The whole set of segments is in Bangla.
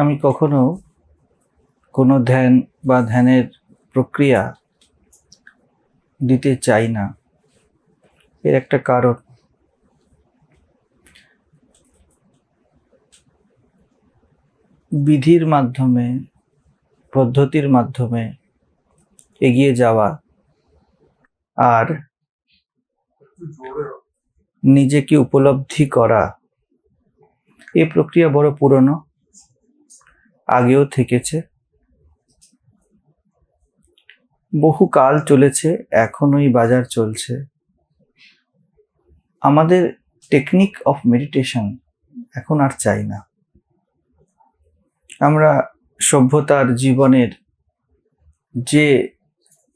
আমি কখনো কোনো ধ্যান বা ধ্যানের প্রক্রিয়া দিতে চাই না। এর একটা কারণ। বিধির মাধ্যমে, পদ্ধতির মাধ্যমে এগিয়ে যাওয়া আর নিজেকে উপলব্ধি করা এই প্রক্রিয়া বড় পুরনো। আগেও থেকেছে। বহু কাল চলেছে, এখনোই বাজার চলছে। আমাদের টেকনিক অফ মেডিটেশন এখন আর চাই না। আমরা সভ্যতার জীবনের যে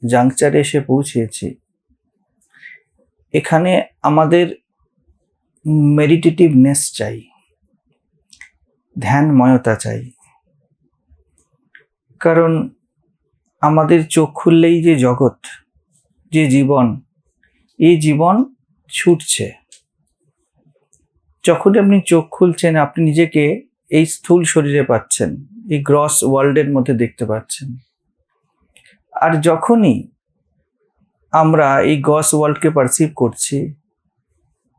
জাংচারে এসে পৌঁছেছি, এখানে আমাদের মেডিটেটিভনেস চাই, ধ্যানময়তা চাই। কারণ আমাদের চোখ খুললেই যে জগৎ, যে জীবন, এই জীবন ছুটছে। যখন আপনি চোখ খুলছেন, আপনি নিজেকে এই স্থূল শরীরে পাচ্ছেন, এই গ্রস ওয়ার্ল্ডের মধ্যে দেখতে পাচ্ছেন। আর যখনই আমরা এই গস ওয়ার্ল্ডকে পারসিভ করছি,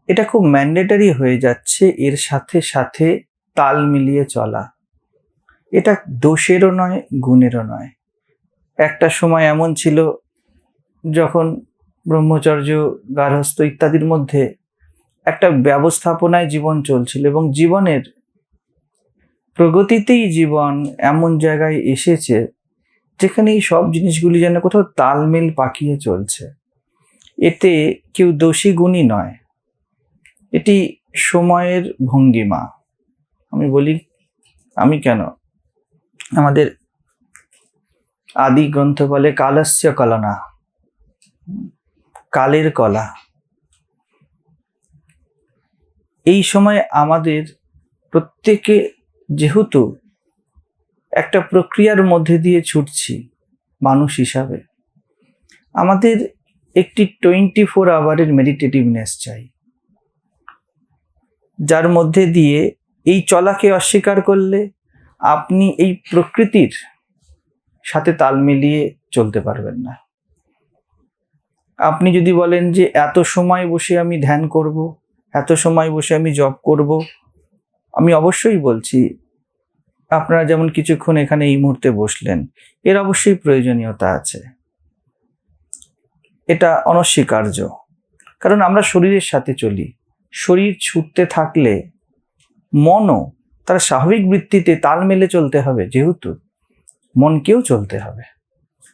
এটা খুব ম্যান্ডেটারি হয়ে যাচ্ছে, এর সাথে সাথে তাল মিলিয়ে চলা। এটা দোষেরও নয়, গুণেরও নয়। একটা সময় এমন ছিল যখন ব্রহ্মচর্য গার্হস্থ ইত্যাদির মধ্যে একটা ব্যবস্থাপনায় জীবন চলছিল এবং জীবনের প্রগতিতেই জীবন এমন জায়গায় এসেছে যেখানে এই সব জিনিসগুলি যেন কোথাও তালমেল পাকিয়ে চলছে। এতে কেউ দোষী গুণী নয়। এটি সময়ের ভঙ্গিমা। আমি বলি, আমি কেন? আমাদের আদি গ্রন্থ বলে কালস্য কলনা, কালের কলা। এই সময় আমাদের প্রত্যেকে যেহেতু একটা প্রক্রিয়ার মধ্যে দিয়ে ছুটছি মানুষ হিসাবে, আমাদের একটি টোয়েন্টি ফোর আওয়ারের মেডিটেটিভনেস চাই। যার মধ্যে দিয়ে এই চলাকে অস্বীকার করলে আপনি এই প্রকৃতির সাথে তাল মিলিয়ে চলতে পারবেন না। আপনি যদি বলেন যে এত সময় বসে আমি ধ্যান করব, এত সময় বসে আমি জব করব, আমি অবশ্যই বলছি, আপনারা যেমন কিছুক্ষণ এখানে এই মুহূর্তে বসলেন, এর অবশ্যই প্রয়োজনীয়তা আছে। এটা অনস্বীকার্য। কারণ আমরা শরীরের সাথে চলি। শরীর ছুটতে থাকলে মনও তার স্বাভাবিক বৃত্তিতে তাল মেলে চলতে হবে যেহেতু মনকেও চলতে হবে।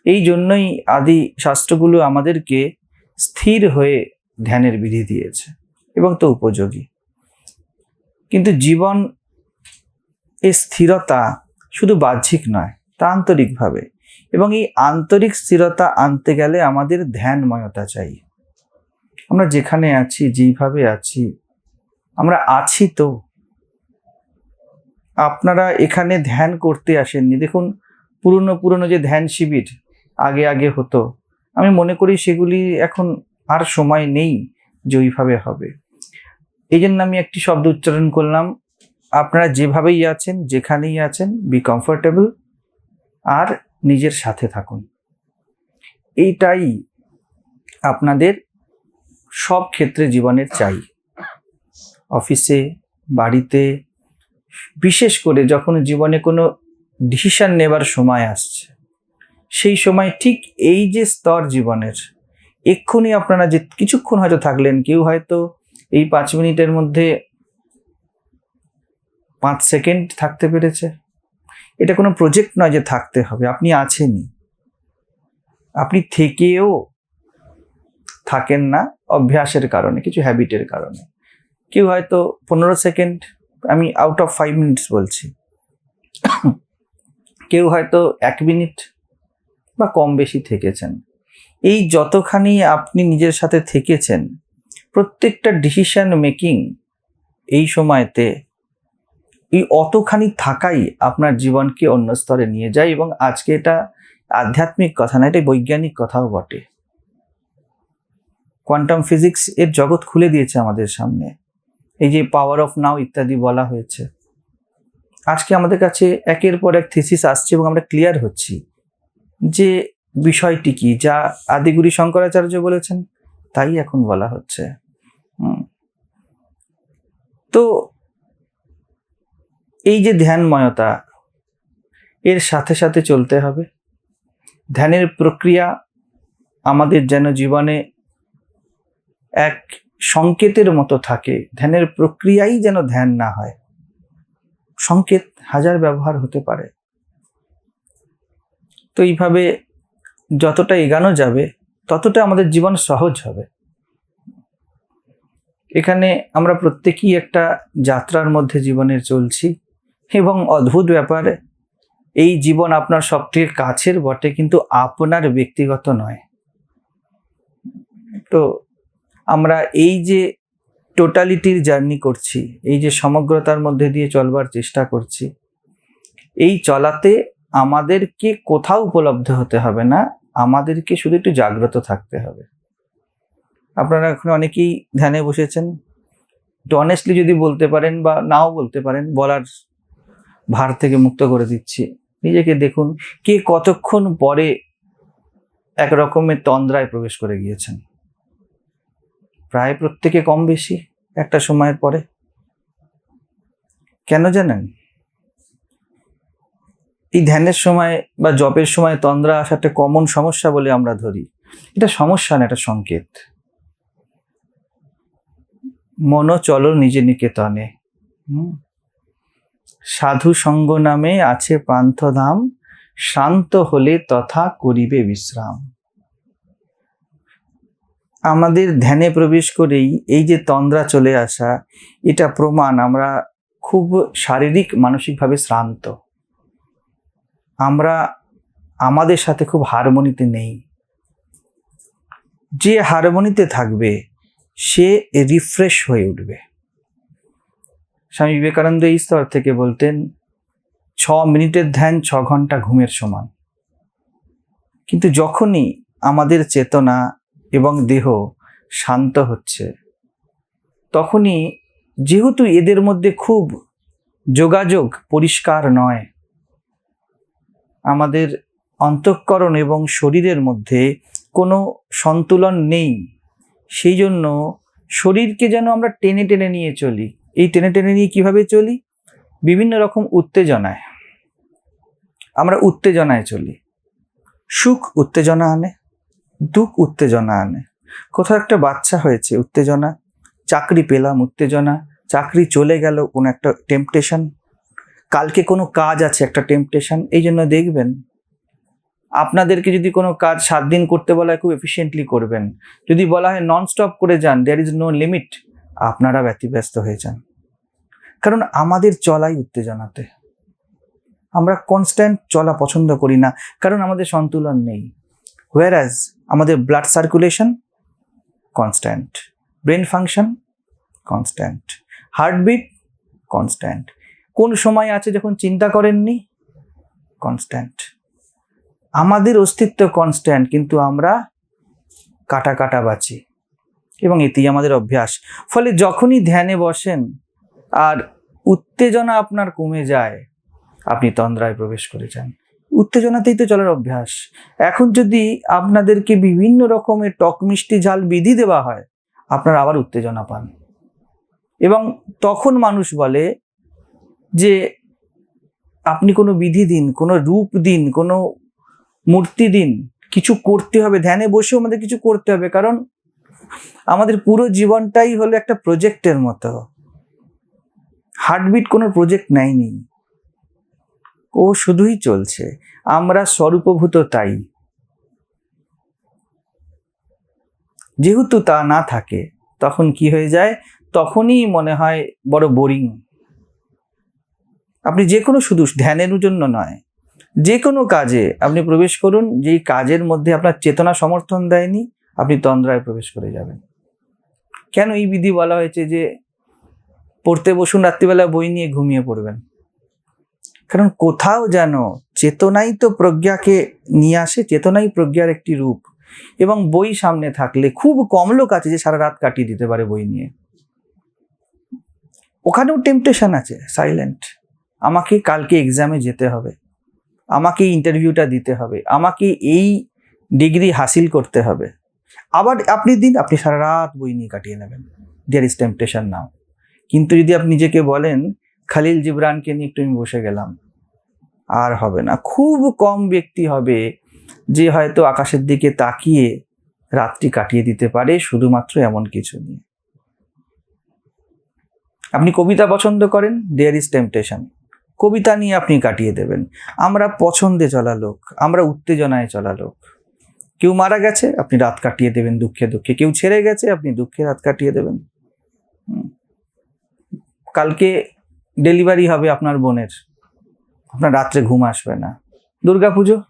এই জন্যই আদি শাস্ত্রগুলো আমাদেরকে স্থির হয়ে ধ্যানের বিধি দিয়েছে এবং তো উপযোগী। কিন্তু জীবন এ স্থিরতা শুধু বাহ্যিক নয়, তা আন্তরিকভাবে। এবং এই আন্তরিক স্থিরতা আনতে গেলে আমাদের ধ্যানময়তা চাই। আমরা যেখানে আছি, যেইভাবে আছি, আমরা আছি তো আপনারা এখানে ধ্যান করতে আসেননি। দেখুন, পুরনো পুরনো যে ধ্যান শিবির আগে আগে হতো, আমি মনে করি সেগুলি এখন আর সময় নেই যে ওইভাবে হবে। এই জন্য আমি একটি শব্দ উচ্চারণ করলাম, আপনারা যেভাবেই আছেন, যেখানেই আছেন বি কমফোর্টেবল আর নিজের সাথে থাকুন। এইটাই আপনাদের সব ক্ষেত্রে জীবনের চাই। অফিসে, বাড়িতে বিশেষ করে যখন জীবনে কোনো ডিসিশান নেবার সময় আসছে, সেই সময় ঠিক এই যে স্তর জীবনের, এক্ষুনি আপনারা যে কিছুক্ষণ হয়তো থাকলেন, কেউ হয়তো এই পাঁচ মিনিটের মধ্যে পাঁচ সেকেন্ড থাকতে পেরেছে। এটা কোনো প্রজেক্ট নয় যে থাকতে হবে, আপনি আছেনই। আপনি থেকেও থাকেন না অভ্যাসের কারণে, কিছু হ্যাবিটের কারণে। কেউ হয়তো পনেরো সেকেন্ড আমি আউট অফ ফাইভ মিনিটস বলছি। কেউ হয়তো এক মিনিট বা কম বেশি থেকেছেন। এই যতখানি আপনি নিজের সাথে থেকেছেন, প্রত্যেকটা ডিসিশন মেকিং এই সময়তে এই অতখানি থাকাই আপনার জীবনকে অন্য স্তরে নিয়ে যায় এবং আজকে এটা আধ্যাত্মিক কথা না, এটা বৈজ্ঞানিক কথাও বটে। কোয়ান্টাম ফিজিক্স এর জগৎ খুলে দিয়েছে আমাদের সামনে। এই যে পাওয়ার অফ নাও ইত্যাদি বলা হয়েছে। আজকে আমাদের কাছে একের পর এক থিসিস আসছে এবং আমরা ক্লিয়ার হচ্ছি যে বিষয়টি কি, যা আদিগুরি শঙ্করাচার্য বলেছেন, তাই এখন বলা হচ্ছে। তো এই যে ধ্যানময়তা, এর সাথে সাথে চলতে হবে। ধ্যানের প্রক্রিয়া আমাদের যেন জীবনে এক সংকেতের মতো থাকে। ধ্যানের প্রক্রিয়াই যেন ধ্যান না হয়। সংকেত হাজার ব্যবহার হতে পারে। তো এইভাবে যতটা এগানো যাবে, ততটা আমাদের জীবন সহজ হবে। এখানে আমরা প্রত্যেকেই একটা যাত্রার মধ্যে জীবনের চলছি এবং অদ্ভুত ব্যাপার, এই জীবন আপনার সবথেকে কাছের বটে, কিন্তু আপনার ব্যক্তিগত নয়। তো আমরা এই যে টোটালিটির জার্নি করছি, এই যে সমগ্রতার মধ্যে দিয়ে চলবার চেষ্টা করছি, এই চলাতে আমাদেরকে কোথাও উপলব্ধ হতে হবে না, আমাদেরকে শুধু একটু জাগ্রত থাকতে হবে। আপনারা এখন অনেকেই ধ্যানে বসেছেন, একটু অনেস্টলি যদি বলতে পারেন বা নাও বলতে পারেন, বলার ভার থেকে মুক্ত করে দিচ্ছি। নিজেকে দেখুন, কে কতক্ষণ পরে এক রকমের তন্দ্রায় প্রবেশ করে গিয়েছেন। প্রায় প্রত্যেকে কম বেশি একটা সময়ের পরে। কেন জানেন? এই ধ্যানের সময় বা জপের সময় তন্দ্রা একটা কমন সমস্যা বলে আমরা ধরি। এটা সমস্যা না, এটা সংকেত। মন চলো নিজে নিকেতনে। সাধু সঙ্গ নামে আছে পান্থধাম, শান্ত হলে তথা করিবে বিশ্রাম। আমাদের ধ্যানে প্রবেশ করেই এই যে তন্দ্রা চলে আসা, এটা প্রমাণ আমরা খুব শারীরিক, মানসিকভাবে শ্রান্ত। আমরা আমাদের সাথে খুব হারমোনিতে নেই। যে হারমোনিতে থাকবে, সে রিফ্রেশ হয়ে উঠবে। স্বামী বিবেকানন্দ এই স্তর থেকে বলতেন, ছ মিনিটের ধ্যান, ছ ঘণ্টা ঘুমের সমান। কিন্তু যখনই আমাদের চেতনা এবং দেহ শান্ত হচ্ছে। তখনই যেহেতু এদের মধ্যে খুব যোগাযোগ পরিষ্কার নয়, আমাদের অন্তঃকরণ এবং শরীরের মধ্যে কোনো সন্তুলন নেই, সেই জন্য শরীরকে যেন আমরা টেনে টেনে নিয়ে চলি। এই টেনে টেনে নিয়ে কীভাবে চলি? বিভিন্ন রকম উত্তেজনায়। আমরা উত্তেজনায় চলি। সুখ উত্তেজনা আনে দুঃখ উত্তেজনা আনে। কোথাও একটা বাচ্চা হয়েছে, উত্তেজনা। চাকরি পেলাম, উত্তেজনা। চাকরি চলে গেল, কোনো একটা টেম্পটেশন কালকে কোনো কাজ আছে, একটা টেম্পটেশন এই জন্য দেখবেন, আপনাদেরকে যদি কোনো কাজ সাত দিন করতে বলা হয়, খুব এফিসিয়েন্টলি করবেন। যদি বলা হয় নন স্টপ করে যান দেয়ার ইজ নো লিমিট আপনারা ব্যতিব্যস্ত হয়ে যান। কারণ আমাদের চলাই উত্তেজনাতে। আমরা কনস্ট্যান্ট চলা পছন্দ করি না, কারণ আমাদের সন্তুলন নেই। হোয়ারাজ আমাদের blood circulation constant brain function constant heartbeat constant কোন সময় আছে যখন চিন্তা করেননি? কনস্ট্যান্ট আমাদের অস্তিত্ব কনস্ট্যান্ট কিন্তু আমরা কাটা কাটা বাঁচি। এবং এতেই আমাদের অভ্যাস। ফলে যখনই ধ্যানে বসেন, আর উত্তেজনা আপনার কমে যায়, আপনি তন্দ্রায় প্রবেশ করে যান। উত্তেজনাতেই তো চলার অভ্যাস। এখন যদি আপনাদেরকে বিভিন্ন রকমের টক মিষ্টি ঝাল বিধি দেওয়া হয়, আপনারা আবার উত্তেজনা পান। এবং তখন মানুষ বলে যে, আপনি কোনো বিধি দিন, কোনো রূপ দিন, কোনো মূর্তি দিন, কিছু করতে হবে, ধ্যানে বসেও আমাদের কিছু করতে হবে। কারণ আমাদের পুরো জীবনটাই হলো একটা প্রজেক্টের মতো। হার্টবিট কোনো প্রজেক্ট নেয়নি। ও শুধুই চলছে। আমরা স্বরূপভূত তাই। যেহেতু তা না থাকে, তখন কি হয়ে যায়? তখনই মনে হয় বড় বোরিং আপনি যে কোনো শুধু ধ্যানের জন্য নয়, যে কোনো কাজে আপনি প্রবেশ করুন, যেই কাজের মধ্যে আপনার চেতনা সমর্থন দেয়নি, আপনি তন্দ্রায় প্রবেশ করে যাবেন। কেন এই বিধি বলা হয়েছে যে পড়তে বসুন, রাত্রিবেলা বই নিয়ে ঘুমিয়ে পড়বেন? কারণ কোথাও যেন চেতনাই তো প্রজ্ঞাকে নিয়ে আসে, চেতনাই প্রজ্ঞার একটি রূপ। এবং বই সামনে থাকলে খুব কম লোক আছে যে সারা রাত কাটিয়ে দিতে পারে বই নিয়ে। ওখানেও টেম্পটেশন আছে সাইলেন্ট আমাকে কালকে এক্সামে যেতে হবে। আমাকে ইন্টারভিউটা দিতে হবে। আমাকে এই ডিগ্রি হাসিল করতে হবে। আবার আপনি দিন, আপনি সারা রাত বই নিয়ে কাটিয়ে নেবেন। দেয়ার ইজ টেম্পটেশন নাও কিন্তু যদি আপনি নিজেকে বলেন, খালিল জিবরানকে নিয়ে একটু আমি বসে গেলাম। আর হবে না। খুব কম ব্যক্তি হবে যে হয়তো আকাশের দিকে তাকিয়ে রাত্রি কাটিয়ে দিতে পারে শুধুমাত্র এমন কিছু নিয়ে। আপনি কবিতা পছন্দ করেন দেয়ার ইজ টেম্পটেশন কবিতা নিয়ে আপনি কাটিয়ে দেবেন। আমরা পছন্দে চলা লোক, আমরা উত্তেজনায় চলা লোক। কেউ মারা গেছে, আপনি রাত কাটিয়ে দেবেন দুঃখে দুঃখে। কেউ ছেড়ে গেছে, আপনি দুঃখে রাত কাটিয়ে দেবেন। কালকে ডেলিভারি হবে আপনার বোনের। আপনার রাত্রে ঘুম আসবে না। দুর্গাপুজো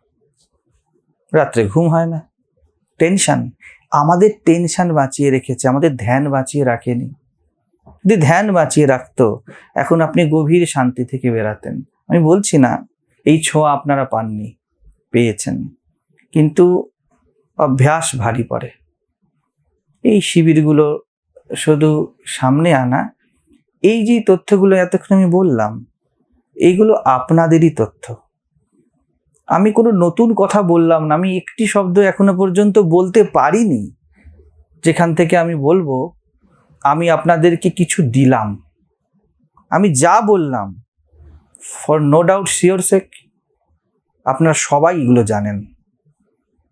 রাত্রে ঘুম হয় না। টেনশান। আমাদের টেনশান বাঁচিয়ে রেখেছে, আমাদের ধ্যান বাঁচিয়ে রাখেনি। যদি ধ্যান বাঁচিয়ে রাখতো, এখন আপনি গভীর শান্তি থেকে বেরাতেন। আমি বলছি না, এই ছোঁয়া আপনারা পাননি, পেয়েছেন। কিন্তু অভ্যাস ভারী পড়ে। এই শিবিরগুলো শুধু সামনে আনা, এই যে তথ্যগুলো এতক্ষণ আমি বললাম এইগুলো আপনাদেরই তথ্য। আমি কোনো নতুন কথা বললাম না, আমি একটি শব্দ এখনও পর্যন্ত বলতে পারিনি, যেখান থেকে আমি বলব, আমি আপনাদেরকে কিছু দিলাম। আমি যা বললাম ফর নো ডাউট শিওর সেক আপনারা সবাই এগুলো জানেন।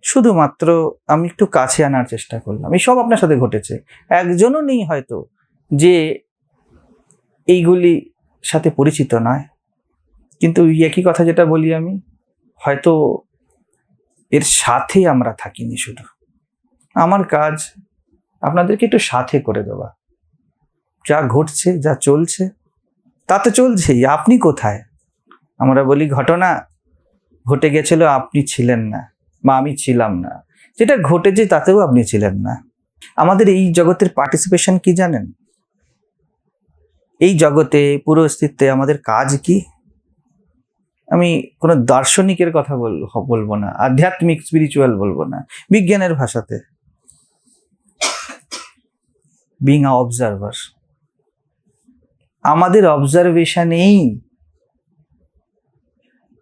শুধুমাত্র আমি একটু কাছে আনার চেষ্টা করলাম। এই সব আপনার সাথে ঘটেছে। একজনও নেই হয়তো, যে এইগুলি সাথে পরিচিত নয়। কিন্তু একই কথা যেটা বলি আমি, হয়তো এর সাথে আমরা থাকিনি শুধু। আমার কাজ আপনাদেরকে একটু সাথে করে দেওয়া। যা ঘটছে, যা চলছে, তা তো চলছেই। আপনি কোথায়? আমরা বলি, ঘটনা ঘটে গেছিল, আপনি ছিলেন না বা আমি ছিলাম না। যেটা ঘটেছে, তাতেও আপনি ছিলেন না। আমাদের এই জগতের পার্টিসিপেশন কি জানেন? এই জগতে পুরো অস্তিত্বে আমাদের কাজ কি? আমি কোনো দার্শনিকের কথা বল- বলব না, আধ্যাত্মিক স্পিরিচুয়াল বলব না, বিজ্ঞানের ভাষাতে। বিং আ অবজারভার আমাদের অবজারভেশনেই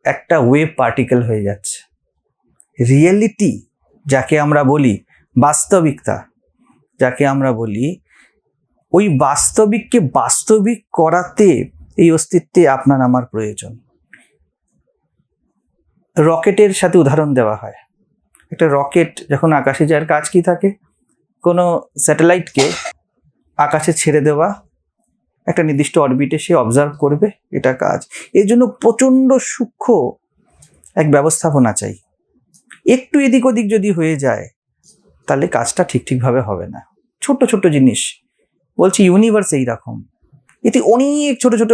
একটা ওয়েব পার্টিকেল হয়ে যাচ্ছে। রিয়েলিটি যাকে আমরা বলি বাস্তবিকতা, যাকে আমরা বলি ওই বাস্তবিককে বাস্তবিক করাতে এই অস্তিত্বে আপনার আমার প্রয়োজন। রকেটের সাথে উদাহরণ দেওয়া হয়। একটা রকেট যখন আকাশে যাওয়ার কাজ কি থাকে? কোনো স্যাটেলাইটকে আকাশে ছেড়ে দেওয়া, একটা নির্দিষ্ট অরবিটে সে অবজার্ভ করবে এটা কাজ। এর জন্য প্রচণ্ড সূক্ষ্ম এক ব্যবস্থাপনা চাই। একটু এদিক ওদিক যদি হয়ে যায়, তাহলে কাজটা ঠিক ঠিকভাবে হবে না। ছোট্ট ছোট্ট জিনিস। বলছি ইউনিভার্স এইরকম। এতে অনেক ছোট ছোট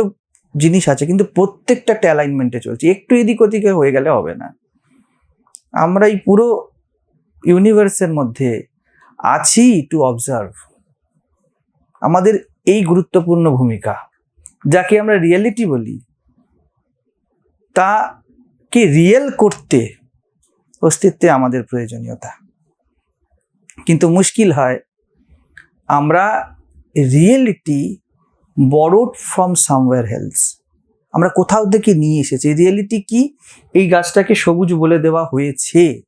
জিনিস আছে, কিন্তু প্রত্যেকটা একটা অ্যালাইনমেন্টে চলছে। একটু এদিক ওদিকে হয়ে গেলে হবে না। আমরা এই পুরো ইউনিভার্সের মধ্যে আছি টু অবজার্ভ আমাদের এই গুরুত্বপূর্ণ ভূমিকা, যাকে আমরা রিয়েলিটি বলি, তা তাকে রিয়েল করতে অস্তিত্বে আমাদের প্রয়োজনীয়তা। কিন্তু মুশকিল হয়, আমরা reality borrowed from somewhere else আমরা কোথাও থেকে নিয়ে এসেছি। রিয়েলিটি কি? এই গাছটাকে সবুজ বলে দেওয়া হয়েছে।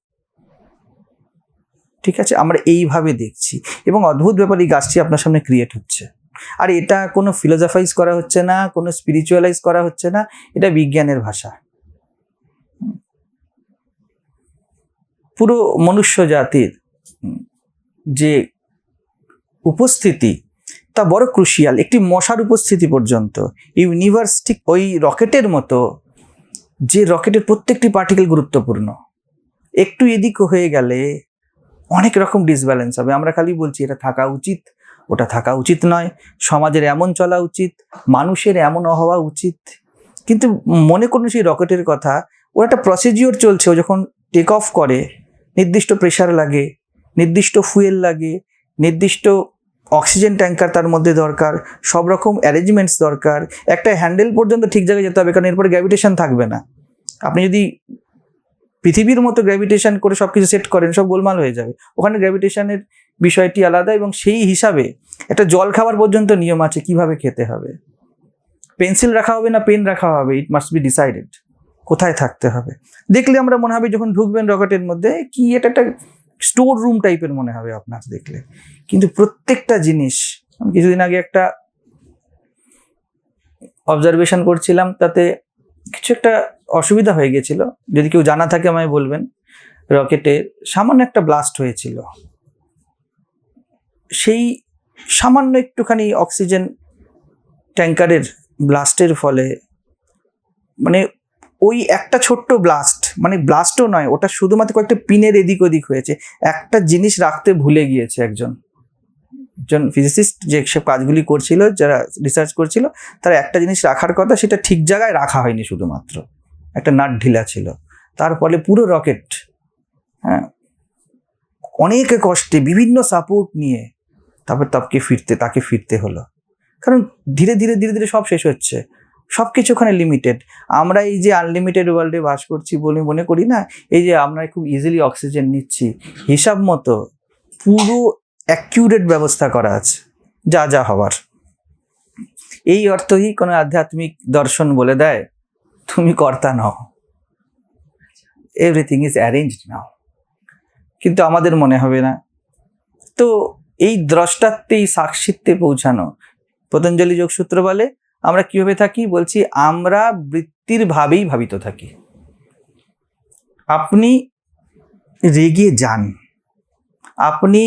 ঠিক আছে? আমরা এইভাবে দেখছি। এবং অদ্ভুত ব্যাপার, এই গাছটি আপনার সামনে ক্রিয়েট হচ্ছে। আর এটা কোনো ফিলোজফাইজ করা হচ্ছে না, কোনো স্পিরিচুয়ালাইজ করা হচ্ছে না, এটা বিজ্ঞানের ভাষা। পুরো মনুষ্য জাতির যে উপস্থিতি তা বড় ক্রুশিয়াল, একটি মশার উপস্থিতি পর্যন্ত। ইউনিভার্স ঠিক ওই রকেটের মতো, যে রকেটের প্রত্যেকটি পার্টিকেল গুরুত্বপূর্ণ। একটু এদিক হয়ে গেলে অনেক রকম ডিসব্যালেন্স হবে। আমরা খালি বলছি, এটা থাকা উচিত, ওটা থাকা উচিত নয়। সমাজের এমন চলা উচিত, মানুষের এমন হওয়া উচিত। কিন্তু মনে করুন সেই রকেটের কথা, ওর একটা প্রসিজিওর চলছে, ও যখন টেক অফ করে, নির্দিষ্ট প্রেশার লাগে, নির্দিষ্ট ফুয়েল লাগে, নির্দিষ্ট অক্সিজেন ট্যাঙ্কার তার মধ্যে দরকার, সব রকম অ্যারেঞ্জমেন্টস দরকার, একটা হ্যান্ডেল পর্যন্ত ঠিক জায়গায় যেতে হবে, কারণ এরপরে গ্র্যাভিটেশন থাকবে না। আপনি যদি পৃথিবীর মতো গ্র্যাভিটেশন করে সব কিছু সেট করেন, সব গোলমাল হয়ে যাবে। ওখানে গ্র্যাভিটেশনের বিষয়টি আলাদা এবং সেই হিসাবে একটা জল খাবার পর্যন্ত নিয়ম আছে কীভাবে খেতে হবে। পেন্সিল রাখা হবে না পেন রাখা হবে ইট মাস্ট বি ডিসাইডেড কোথায় থাকতে হবে? দেখলে আমরা মনে হবে যখন ঢুকবেন রকেটের মধ্যে, কি এটা একটা স্টোর রুম টাইপের মনে হবে আপনার দেখলে। কিন্তু প্রত্যেকটা জিনিস, আমি কিছুদিন আগে একটা অবজারভেশন করছিলাম, তাতে কিছু একটা অসুবিধা হয়ে গেছিল। যদি কেউ জানা থাকে আমায় বলবেন। রকেটে সামান্য একটা ব্লাস্ট হয়েছিল। সেই সামান্য একটুখানি অক্সিজেন ট্যাঙ্কারের ব্লাস্টের ফলে মানে ওই একটা ছোট্ট ব্লাস্ট মানে ব্লাস্টও নয়, ওটা শুধুমাত্র কয়েকটা পিনের এদিক ওদিক হয়েছে। একটা জিনিস রাখতে ভুলে গিয়েছে একজন। একজন ফিজিসিস্ট যে সব কাজগুলি করছিল, যারা রিসার্চ করছিল, তারা একটা জিনিস রাখার কথা সেটা ঠিক জায়গায় রাখা হয়নি শুধুমাত্র। একটা নাট ঢিলা ছিল। তার ফলে পুরো রকেট হ্যাঁ অনেক কষ্টে বিভিন্ন সাপোর্ট নিয়ে তারপর তাকে ফিরতে তাকে ফিরতে হলো। কারণ ধীরে ধীরে ধীরে ধীরে সব শেষ হচ্ছে। সব কিছু ওখানে লিমিটেড আমরা এই যে আনলিমিটেড ওয়ার্ল্ডে বাস করছি বলে মনে করি না, এই যে আমরা খুব ইজিলি অক্সিজেন নিচ্ছি, হিসাব মতো পুরো অ্যাকিউরেট ব্যবস্থা করা আছে, যা যা হবার এই অর্থই কোনো আধ্যাত্মিক দর্শন বলে দেয়, তুমি কর্তা নও। এভরিথিং ইজ অ্যারেঞ্জড নাও কিন্তু আমাদের মনে হবে না। তো এই দ্রষ্টাত্বে এই সাক্ষিত্বে পৌঁছানো, পতঞ্জলি যোগসূত্র বলে আমরা কীভাবে থাকি? বলছি, আমরা বৃত্তির ভাবেই ভাবিত থাকি। আপনি রেগে যান। আপনি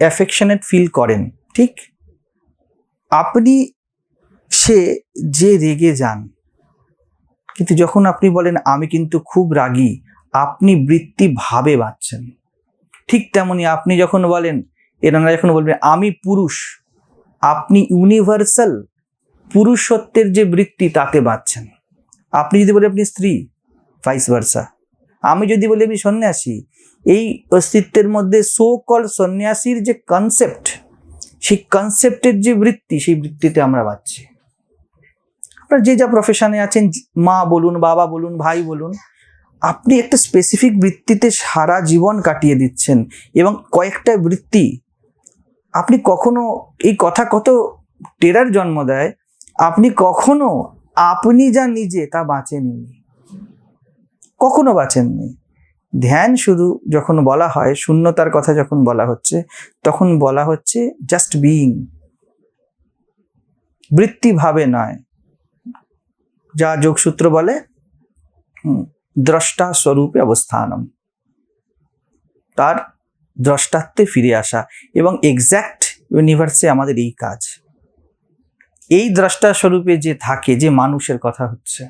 অ্যাফেকশনেট ফিল করেন, ঠিক? আপনি সে, যে রেগে যান, কিন্তু যখন আপনি বলেন, আমি কিন্তু খুব রাগী আপনি বৃত্তি ভাবে বাঁচছেন। ঠিক তেমনি আপনি যখন বলেন, এনারা যখন বলবেন আমি পুরুষ আপনি ইউনিভার্সাল পুরুষত্বের যে বৃত্তি তাতে বাঁচছেন আপনি যদি বলেন আপনি স্ত্রী ভাইস ভার্সা আমি যদি বলি আমি সন্ন্যাসী, এই অস্তিত্বের মধ্যে সো কল সন্ন্যাসীর যে কনসেপ্ট সেই কনসেপ্টের যে বৃত্তি, সেই বৃত্তিতে আমরা বাঁচছি আপনার যে যা প্রফেশনে আছেন, মা বলুন, বাবা বলুন, ভাই বলুন, আপনি একটা স্পেসিফিক বৃত্তিতে সারা জীবন কাটিয়ে দিচ্ছেন এবং কয়েকটা বৃত্তি, আপনি কখনো এই কথা কত টেরার জন্ম দেয় আপনি কখনো আপনি যা নিজে তা বাঁচেননি। কখনো বাঁচেননি। ধ্যান শুধু যখন বলা হয়, শূন্যতার কথা যখন বলা হচ্ছে, তখন বলা হচ্ছে জাস্ট বিইং বৃত্তি ভাবে নয়। যা যোগসূত্র বলে দ্রষ্টা স্বরূপে অবস্থানম। তার দ্রষ্টাত্বে ফিরে আসা এবং এক্স্যাক্ট ইউনিভার্সে আমাদের এই কাজ। এই দ্রষ্টা স্বরূপে যে থাকে, যে মানুষের কথা হচ্ছে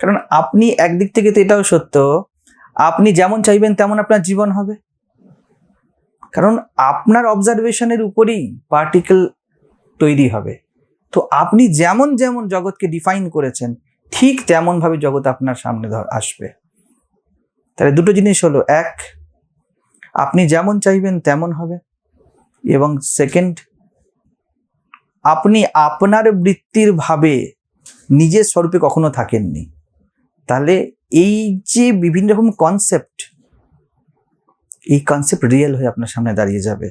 কারণ আপনি একদিক থেকে তো এটাও সত্য, আপনি যেমন চাইবেন তেমন আপনার জীবন হবে। কারণ আপনার অবজারভেশনের উপরেই পার্টিকেল তৈরি হবে। তো আপনি যেমন যেমন জগৎকে ডিফাইন করেছেন, ঠিক তেমনভাবে জগৎ আপনার সামনে আসবে। তাহলে দুটো জিনিস হলো, এক, আপনি যেমন চাইবেন তেমন হবে, এবং সেকেন্ড আপনি আপনার বৃত্তির ভাবে নিজের স্বরূপে কখনো থাকেননি। তাহলে এই যে বিভিন্ন রকম কনসেপ্ট এই কনসেপ্ট রিয়েল হয়ে আপনার সামনে দাঁড়িয়ে যাবে।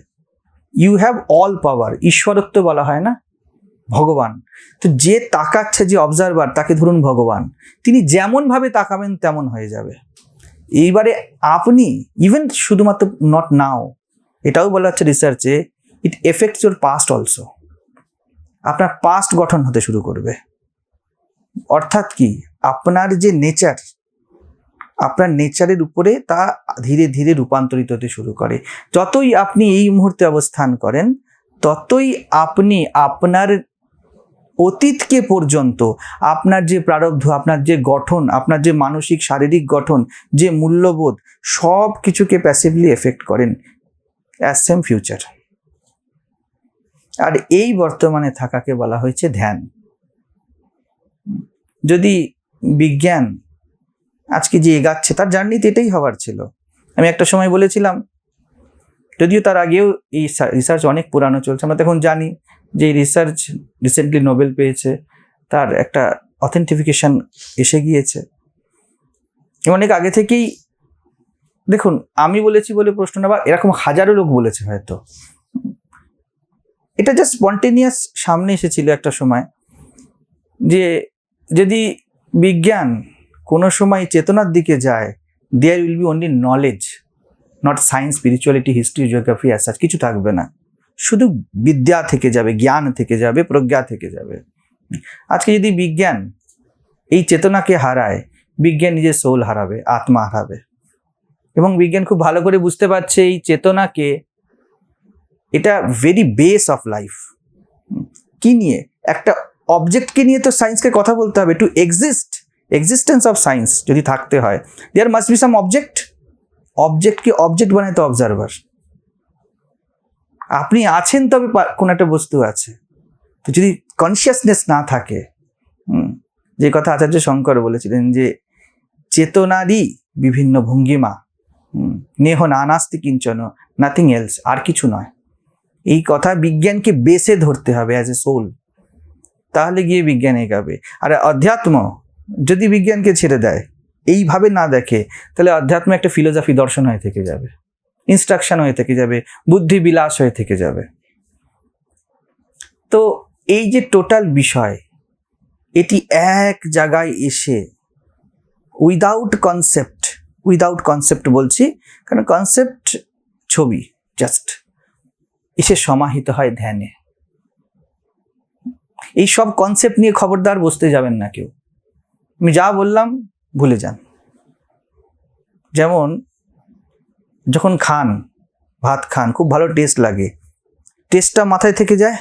ইউ হ্যাভ অল পাওয়ার ঈশ্বরত্ব বলা হয় না? ভগবান। তো যে তাকাচ্ছে, যে অবজারভার তাকে ধরুন ভগবান। তিনি যেমন ভাবে তাকাবেন, তেমন হয়ে যাবে। এইবারে আপনি ইভেন শুধুমাত্র নট নাও এটাও বলা হচ্ছে রিসার্চে it affects your past also আপনার পাস্ট গঠন হতে শুরু করবে। অর্থাৎ কি? আপনার যে নেচার আপনার নেচারের উপরে তা ধীরে ধীরে রূপান্তরিত হতে শুরু করে। যতই আপনি এই মুহূর্তে অবস্থান করেন, ততই আপনি আপনার অতীতকে পর্যন্ত আপনার যে প্রারব্ধ, আপনার যে গঠন, আপনার যে মানসিক, শারীরিক গঠন, যে মূল্যবোধ সব কিছুকে প্যাসিভলি এফেক্ট করেন। অ্যাজ সেম ফিউচার আর এই বর্তমানে থাকাকে বলা হয়েছে ধ্যান। যদি বিজ্ঞান আজকে যে এগাচ্ছে, তার জার্নিতে এটাই হওয়ার ছিল। আমি একটা সময় বলেছিলাম, যদিও তার আগেও এই রিসার্চ অনেক পুরানো চলছে, আমরা তখন জানি যে রিসার্চ রিসেন্টলি নোবেল পেয়েছে, তার একটা অথেন্টিফিকেশন এসে গিয়েছে। অনেক আগে থেকেই, দেখুন, আমি বলেছি বলে প্রশ্ন না, বা এরকম হাজারো লোক বলেছে হয়তো। এটা জাস্ট স্পন্টেনিয়াস সামনে এসেছিল একটা সময় যে যদি বিজ্ঞান কোনো সময় চেতনার দিকে যায় there will be only knowledge not science spirituality history geography অ্যাসাজ কিছু থাকবে না। শুধু বিদ্যা থেকে যাবে, জ্ঞান থেকে যাবে, প্রজ্ঞা থেকে যাবে। আজকে যদি বিজ্ঞান এই চেতনাকে হারায়, বিজ্ঞান নিজের সোল হারাবে, আত্মা হারাবে। এবং বিজ্ঞান খুব ভালো করে বুঝতে পারছে এই চেতনাকে এটা ভেরি বেস অফ লাইফ কি নিয়ে? একটা অবজেক্টকে নিয়ে তো সায়েন্সকে কথা বলতে হবে। To exist existence of science যদি থাকতে হয় there must be some object অবজেক্টকে object বানায় তো অবজারভার আপনি আছেন তবে কোনো একটা বস্তু আছে। তো যদি কনসিয়াসনেস না থাকে যে কথা আচার্য শঙ্কর বলেছিলেন যে চেতনারই বিভিন্ন ভঙ্গিমা নেহ নানাস্তি কিঞ্চন নাথিং এলস আর কিছু নয়। এই কথা বিজ্ঞানকে বেসে ধরতে হবে অ্যাজ এ সোল তাহলে গিয়ে বিজ্ঞান এগাবে। আর অধ্যাত্ম, যদি বিজ্ঞানকে ছেড়ে দেয়, এইভাবে না দেখে, তাহলে অধ্যাত্ম একটা ফিলোসফি দর্শন হয়ে থেকে যাবে। ইনস্ট্রাকশন হয়ে থেকে যাবে বুদ্ধি বিলাস হয়ে থেকে যাবে। তো এই যে টোটাল বিষয়, এটি এক জায়গায় এসে উইদাউট কনসেপ্ট উইদাউট কনসেপ্ট বলছি, কারণ কনসেপ্ট ছবি জাস্ট এসে সমাহিত হয় ধ্যানে। এই সব কনসেপ্ট নিয়ে খবরদার বসতে যাবেন না কেউ। আমি যা বললাম, ভুলে যান। যেমন, যখন খান, ভাত খান, খুব ভালো টেস্ট লাগে। টেস্টটা মাথায় থেকে যায়,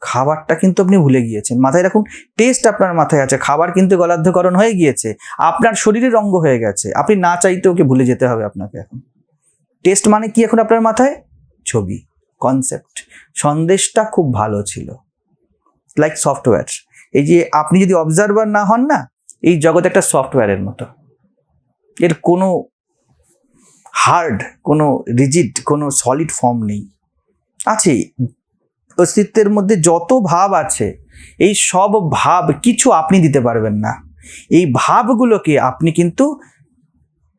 খাবারটা কিন্তু আপনি ভুলে গিয়েছেন। মাথায় রাখুন টেস্ট আপনার মাথায় আছে, খাবার কিন্তু গলাধ্যকরণ হয়ে গিয়েছে। আপনার শরীরের অঙ্গ হয়ে গেছে। আপনি না চাইতে ওকে ভুলে যেতে হবে আপনাকে এখন। টেস্ট মানে কি এখন আপনার মাথায়? ছবি। কনসেপ্ট সন্দেশটা খুব ভালো ছিল। লাইক সফটওয়্যার এই যে আপনি যদি অবজারভার না হন না, এই জগৎ একটা সফটওয়্যারের মতো। এর কোনো হার্ড কোনো রিজিড কোনো সলিড ফর্ম নেই। আছে। অস্তিত্বের মধ্যে যত ভাব আছে, এই সব ভাব কিছু আপনি দিতে পারবেন না। এই ভাবগুলোকে আপনি কিন্তু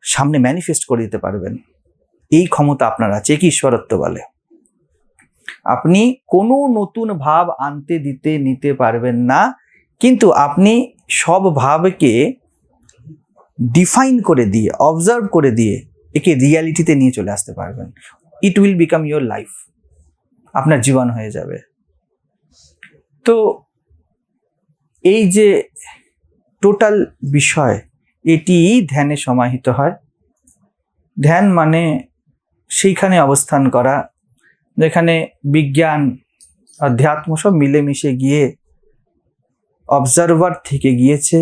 সামনে ম্যানিফেস্ট করে দিতে পারবেন। এই ক্ষমতা আপনার আছে কি ঈশ্বরত্ব বলে। আপনি কোনো নতুন ভাব আনতে, দিতে, নিতে পারবেন না। কিন্তু আপনি সব ভাবকে ডিফাইন করে দিয়ে অবজার্ভ করে দিয়ে একে রিয়ালিটিতে নিয়ে চলে আসতে পারবেন। It will become your life আপনার জীবন হয়ে যাবে। তো এই যে টোটাল বিষয়, এটি ধ্যানে সমাহিত হয়। ধ্যান মানে সেইখানে অবস্থান করা যেখানে বিজ্ঞান অধ্যাত্ম সব মিলেমিশে গিয়ে অবজারভার থেকে গিয়েছে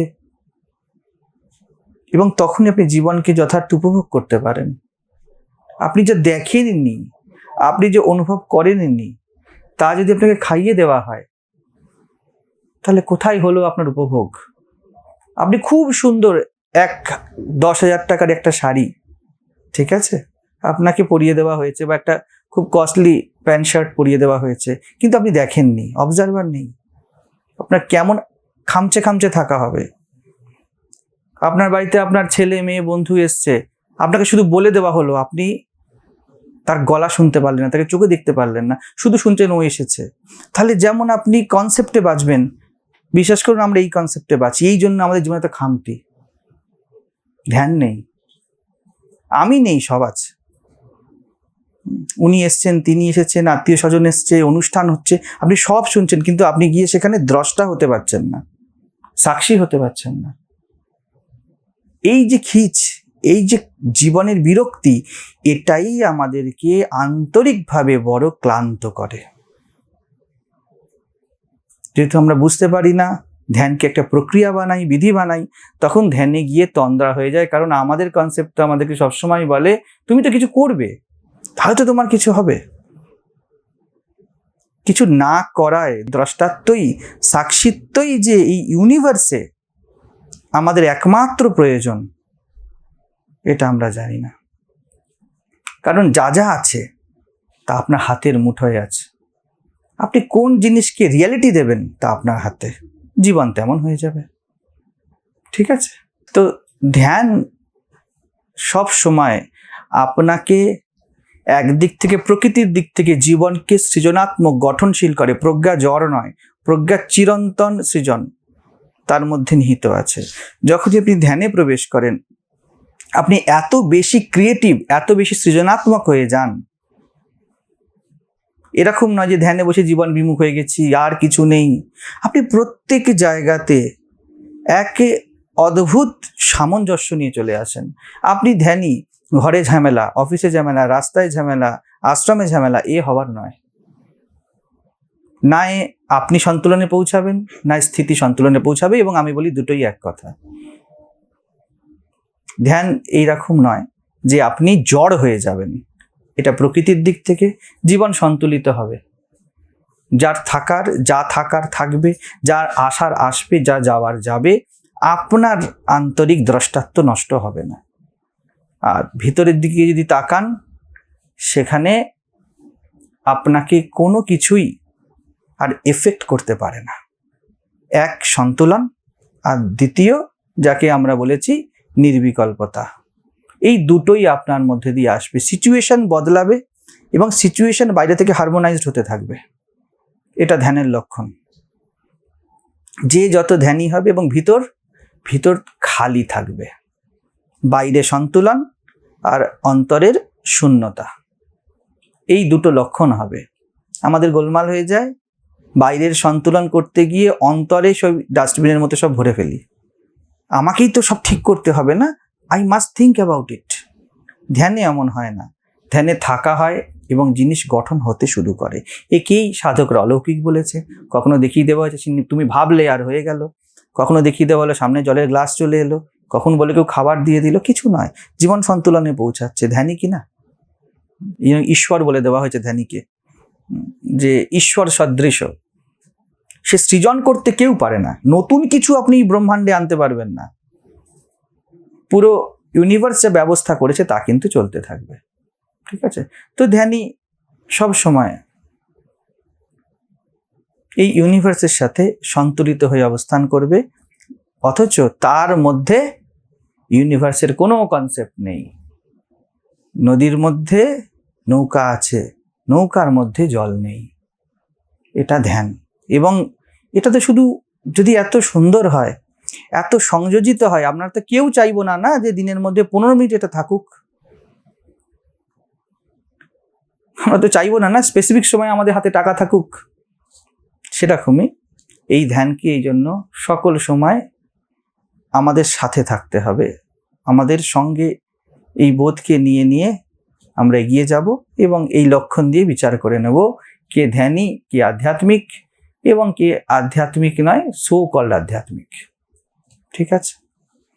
এবং তখনই আপনি জীবনকে যথার্থ উপভোগ করতে পারেন। আপনি যা দেখেননি আপনি যে অনুভব করেননি তা যদি আপনাকে খাইয়ে দেওয়া হয়, তাহলে কোথায় হলো আপনার উপভোগ? আপনি খুব সুন্দর এক দশ হাজার টাকার একটা শাড়ি, ঠিক আছে? আপনাকে পরিয়ে দেওয়া হয়েছে বা একটা খুব কস্টলি প্যান্ট শার্ট পরিয়ে দেওয়া হয়েছে। কিন্তু আপনি দেখেননি অবজারভার নেই। আপনার কেমন খামচে খামচে থাকা হবে। আপনার বাড়িতে আপনার ছেলে, মেয়ে, বন্ধু এসছে। আপনাকে শুধু বলে দেওয়া হলো, আপনি তার গলা শুনতে পারলেন না, তাকে চোখে দেখতে পারলেন না, শুধু শুনছেন ও এসেছে। তাহলে যেমন আপনি কনসেপ্টে বাঁচবেন, বিশ্বাস করুন আমরা এই কনসেপ্টে বাঁচি, এই জন্য আমাদের জীবনে তো খামতি। ধ্যান নেই। আমি নেই, সব আছে। উনি এসছেন, তিনি এসেছেন, আত্মীয় স্বজন এসছে, অনুষ্ঠান হচ্ছে, আপনি সব শুনছেন, কিন্তু আপনি গিয়ে সেখানে দ্রষ্টা হতে পারছেন না, সাক্ষী হতে পারছেন না। এই যে খিচ, এই যে জীবনের বিরক্তি, এটাই আমাদেরকে আন্তরিকভাবে বড় ক্লান্ত করে। যেহেতু আমরা বুঝতে পারি না, ধ্যানকে একটা প্রক্রিয়া বানাই, বিধি বানাই, তখন ধ্যানে গিয়ে তন্দ্রা হয়ে যায়, কারণ আমাদের কনসেপ্ট তো আমাদেরকে সবসময় বলে, তুমি তো কিছু করবে। তাহলে তো তোমার কিছু হবে? কিছু না করায় দ্রষ্টাত্বই, সাক্ষিত্বই যে এই ইউনিভার্সে আমাদের একমাত্র প্রয়োজন, এটা আমরা জানি না। কারণ যা যা আছে, তা আপনার হাতের মুঠোয় আছে। আপনি কোন জিনিসকে রিয়ালিটি দেবেন, তা আপনার হাতে। জীবন তেমন হয়ে যাবে। ঠিক আছে? তো ধ্যান সব সময় আপনাকে একদিক থেকে প্রকৃতির দিক থেকে জীবনকে সৃজনাত্মক, গঠনশীল করে। প্রজ্ঞা জ্বর নয়, প্রজ্ঞা চিরন্তন সৃজন। তার মধ্যে নিহিত আছে। যখনই আপনি ধ্যানে প্রবেশ করেন, আপনি এত বেশি ক্রিয়েটিভ এত বেশি সৃজনাত্মক হয়ে যান। এরকম নয় যে ধ্যানে বসে জীবন বিমুখ হয়ে গেছি, আর কিছু নেই। আপনি প্রত্যেক জায়গাতে একে অদ্ভুত সামঞ্জস্য নিয়ে চলে আসেন। আপনি ধ্যানই ঘরে ঝামেলা অফিসে ঝামেলা, রাস্তায় ঝামেলা, আশ্রমে ঝামেলা, এ হবার নয়। না আপনি সন্তুলনে পৌঁছাবেন, না স্থিতি সন্তুলনে পৌঁছাবে এবং আমি বলি দুটোই এক কথা। ধ্যান এইরকম নয় যে আপনি জড় হয়ে যাবেন। এটা প্রকৃতির দিক থেকে জীবন সন্তুলিত হবে। যার থাকার, যা থাকার থাকবে, যার আসার আসবে, যা যাওয়ার যাবে, আপনার আন্তরিক দ্রষ্টাত্ব নষ্ট হবে না। আর ভিতরের দিকে যদি তাকান, সেখানে আপনাকে কোনো কিছুই আর এফেক্ট করতে পারে না। এক, সন্তুলন, আর দ্বিতীয়, যাকে আমরা বলেছি নির্বিকল্পতা। এই দুটোই আপনার মধ্যে দিয়ে আসবে। সিচুয়েশন বদলাবে এবং সিচুয়েশন বাইরে থেকে হারমোনাইজড হতে থাকবে। এটা ধ্যানের লক্ষণ। যে যত ধ্যানী হবে এবং ভিতর ভিতর খালি থাকবে। বাইরে সন্তুলন আর অন্তরের শূন্যতা। এই দুটো লক্ষণ হবে। আমাদের গোলমাল হয়ে যায়, বাইরের সন্তুলন করতে গিয়ে অন্তরে সব ডাস্টবিনের মতো সব ভরে ফেলি। আমাকেই তো সব ঠিক করতে হবে না? I must think about it ধ্যানে এমন হয় না। ধ্যানে থাকা হয় এবং জিনিস গঠন হতে শুরু করে। একেই সাধকরা অলৌকিক বলেছে। কখনো দেখিয়ে দেওয়া হয়েছে তুমি ভাবলে আর হয়ে গেল। কখনো দেখিয়ে দেওয়া হলো, সামনে জলের গ্লাস চলে এলো। কখন বলে কেউ খাবার দিয়ে দিল? কিছু নয়। জীবন সন্তুলনে পৌঁছাচ্ছে। ধ্যানই কি না? ঈশ্বর বলে দেওয়া হয়েছে ধ্যানীকে। যে ঈশ্বর সদৃশ। সে সৃজন করতে কেউ পারে না। নতুন কিছু আপনি ব্রহ্মাণ্ডে আনতে পারবেন না। পুরো ইউনিভার্স যে ব্যবস্থা করেছে তা কিন্তু চলতে থাকবে। ঠিক আছে? তো ধ্যানই সব সময় এই ইউনিভার্সের সাথে সন্তুলিত হয়ে অবস্থান করবে। অথচ তার মধ্যে ইউনিভার্সের কোনো কনসেপ্ট নেই। নদীর মধ্যে নৌকা আছে, নৌকার মধ্যে জল নেই। এটা ধ্যান। এবং এটা তো শুধু যদি এত সুন্দর হয়, এত সংযোজিত হয়, আপনার তো কেউ চাইব না না যে দিনের মধ্যে পনেরো মিনিট এটা থাকুক? আমরা তো চাইব না না স্পেসিফিক সময় আমাদের হাতে টাকা থাকুক। সেরকমই এই ধ্যানকে এই জন্য সকল সময় আমাদের সাথে থাকতে হবে। আমাদের সঙ্গে এই বোধকে নিয়ে নিয়ে আমরা এগিয়ে যাব এবং এই লক্ষণ দিয়ে বিচার করে নেব কে ধ্যানী, কে আধ্যাত্মিক এবং কে আধ্যাত্মিক নয় সো কল আধ্যাত্মিক। ঠিক আছে?